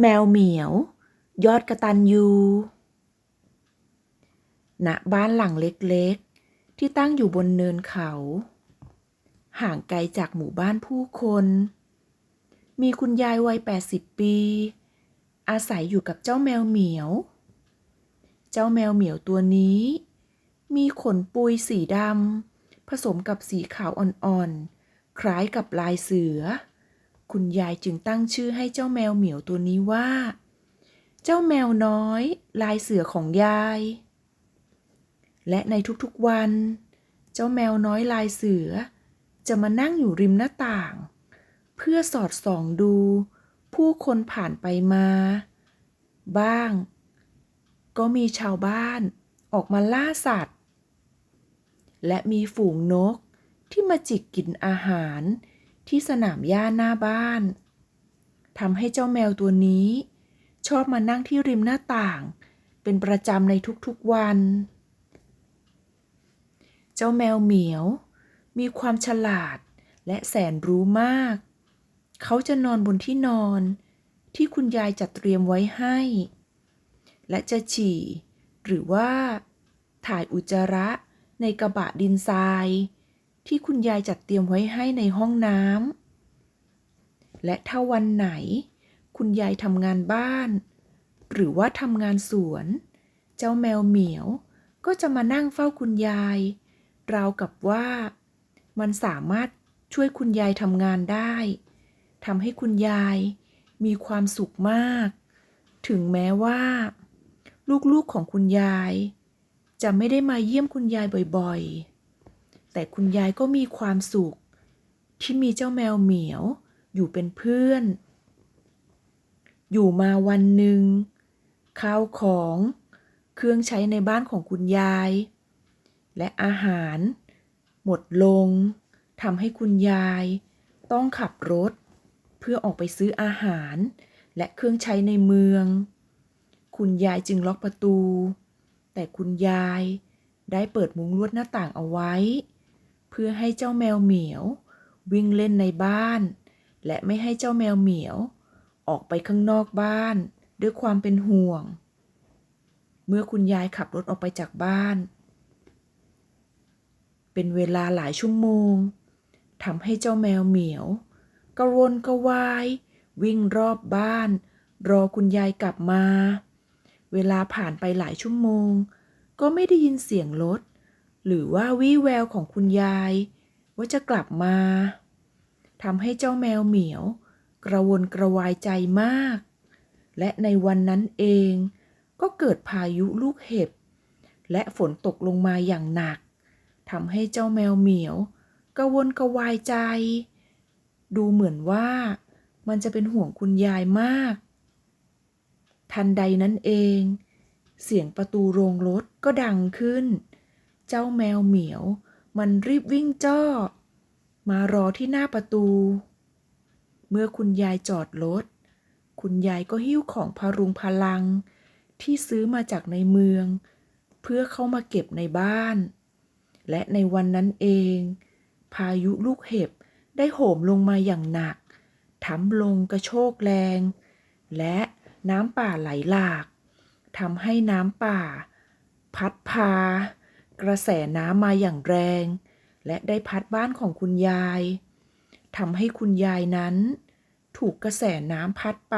แมวเหมียว ยอดกระตันยูณบ้านหลังเล็กๆ ที่ตั้งอยู่บนเนินเขา ห่างไกลจากหมู่บ้านผู้คน มีคุณยายวัย 80 ปี อาศัยอยู่กับเจ้าแมวเหมียว เจ้าแมวเหมียวตัวนี้ มีขนปุยสีดำผสมกับสีขาวอ่อนๆ คล้ายกับลายเสือ คุณยายจึงตั้งชื่อให้เจ้าแมวเหมียวตัวนี้ว่า เจ้าแมวน้อย ลายเสือของยาย และในทุกๆวัน เจ้าแมวน้อยลายเสือ จะมานั่งอยู่ริมหน้าต่าง เพื่อสอดส่องดู ผู้คนผ่านไปมา บ้าง ก็มีชาวบ้านออกมาล่าสัตว์ และมีฝูงนกที่มาจิกกินอาหาร ที่สนามหญ้าหน้าบ้านทำให้เจ้าแมวตัวนี้ ชอบมานั่งที่ริมหน้าต่าง เป็นประจำในทุกๆวัน เจ้าแมวเหมียว มีความฉลาดและแสนรู้มาก เขาจะนอนบนที่นอน ที่คุณยายจัดเตรียมไว้ให้ และจะฉี่ หรือว่า ถ่ายอุจจาระในกระบะดินทราย ที่คุณยายจัดเตรียมไว้ให้ในห้องน้ำและถ้าวันไหน คุณยายทำงานบ้าน หรือว่าทำงานสวน เจ้าแมวเหมียวก็จะมานั่งเฝ้าคุณยาย ราวกับว่า มันสามารถช่วยคุณยายทำงานได้ทำให้คุณยายมีความสุขมาก ถึงแม้ว่า ลูกๆของคุณยาย จะไม่ได้มาเยี่ยมคุณยายบ่อยๆ แต่คุณยายก็มีความสุข ที่มีเจ้าแมวเหมียว อยู่เป็นเพื่อน อยู่มาวันหนึ่งข้าวของ เครื่องใช้ในบ้านของคุณยาย และอาหาร หมดลงทำให้คุณยาย ต้องขับรถ เพื่อออกไปซื้ออาหาร และเครื่องใช้ในเมือง คุณยายจึงล็อกประตู แต่คุณยายได้เปิดมุ้งลวดหน้าต่างเอาไว้ พื่อให้เจ้าแมวเหมียว วิ่งเล่นในบ้าน และไม่ให้เจ้าแมวเหมียว ออกไปข้างนอกบ้าน ด้วยความเป็นห่วง เมื่อคุณยายขับรถออกไปจากบ้าน เป็นเวลาหลายชั่วโมงทำให้เจ้าแมวเหมียว กระวนกระวาย วิ่งรอบบ้าน รอคุณยายกลับมา เวลาผ่านไปหลายชั่วโมง ก็ไม่ได้ยินเสียงรถ หรือว่าวี่แววของคุณยาย ว่าจะกลับมาทำให้เจ้าแมวเหมียว กระวนกระวายใจมาก และในวันนั้นเองก็เกิดพายุลูกเห็บ และฝนตกลงมาอย่างหนักทำให้เจ้าแมวเหมียวกระวนกระวายใจ ดูเหมือนว่ามันจะเป็นห่วงคุณยายมาก ทันใดนั้นเอง เสียงประตูโรงรถก็ดังขึ้น เจ้าแมวเหมียว มันรีบวิ่งจ้อ มารอที่หน้าประตู เมื่อคุณยายจอดรถ คุณยายก็หิ้วของพารุงพลัง ที่ซื้อมาจากในเมือง เพื่อเข้ามาเก็บในบ้าน และในวันนั้นเอง พายุลูกเห็บได้โหมลงมาอย่างหนักทำลงกระโชกแรง และน้ำป่าไหลหลากทำให้น้ำป่า พัดพา กระแสน้ำมาอย่างแรง และได้พัดบ้านของคุณยายทำให้คุณยายนั้น ถูกกระแสน้ำพัดไป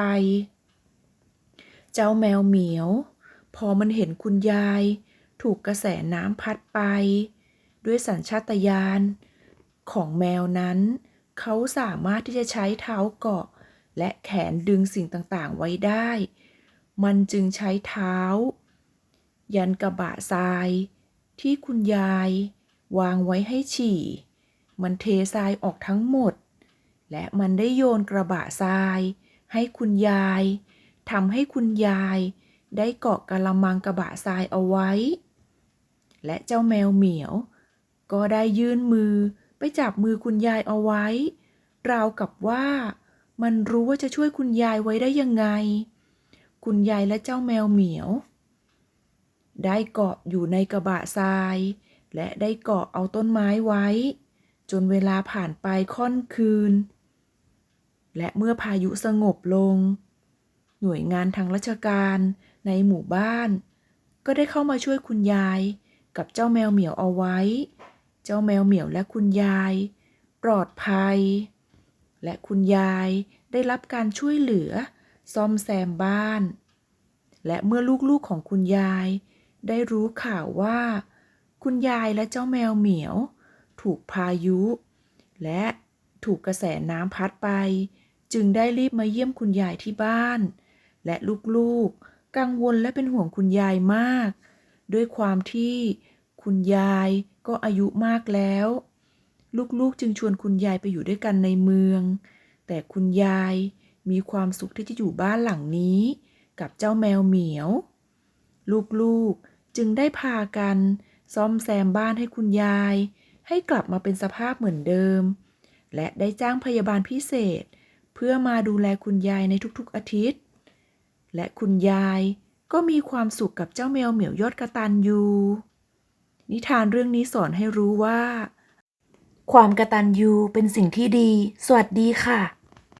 เจ้าแมวเหมียว พอมันเห็นคุณยาย ถูกกระแสน้ำพัดไป ด้วยสัญชาตญาณของแมวนั้น เขาสามารถที่จะใช้เท้าเกาะ และแขนดึงสิ่งต่างๆ ไว้ได้ มันจึงใช้เท้า ยันกระบะทราย ที่คุณยาย วางไว้ให้ฉี่ มันเททรายออกทั้งหมด และมันได้โยนกระบะทราย ให้คุณยายทำให้คุณยาย ได้เกาะกะละมังกระบะทรายเอาไว้ และเจ้าแมวเหมียว ก็ได้ยื่นมือไปจับมือคุณยายเอาไว้ ราวกับว่ามันรู้ว่าจะช่วยคุณยายไว้ได้ยังไง คุณยายและเจ้าแมวเหมียว ได้เกาะอยู่ในกระบะทราย และได้เกาะเอาต้นไม้ไว้ จนเวลาผ่านไปค่อนคืน และเมื่อพายุสงบลง หน่วยงานทางราชการในหมู่บ้าน ก็ได้เข้ามาช่วยคุณยายกับเจ้าแมวเหมียวเอาไว้ เจ้าแมวเหมียวและคุณยาย ปลอดภัย และคุณยายได้รับการช่วยเหลือ ซ่อมแซมบ้าน และเมื่อลูกๆของคุณยาย ได้รู้ข่าวว่า คุณยายและเจ้าแมวเหมียว ถูกพายุ และถูกกระแสน้ำพัดไป จึงได้รีบมาเยี่ยมคุณยายที่บ้าน และลูกๆ กังวลและเป็นห่วงคุณยายมาก ด้วยความที่คุณยายก็อายุมากแล้ว ลูกๆจึงชวนคุณยายไปอยู่ด้วยกันในเมือง แต่คุณยายมีความสุขที่จะอยู่บ้านหลังนี้ กับเจ้าแมวเหมียว ลูกๆ จึงได้พากันซ่อมแซมบ้านให้คุณยาย ให้กลับมาเป็นสภาพเหมือนเดิม และได้จ้างพยาบาลพิเศษ เพื่อมาดูแลคุณยายในทุกๆอาทิตย์ และคุณยายก็มีความสุขกับเจ้าแมวเหมียวยอดกระตันยูนิทานเรื่องนี้สอนให้รู้ว่า ความกระตันยูเป็นสิ่งที่ดี สวัสดีค่ะ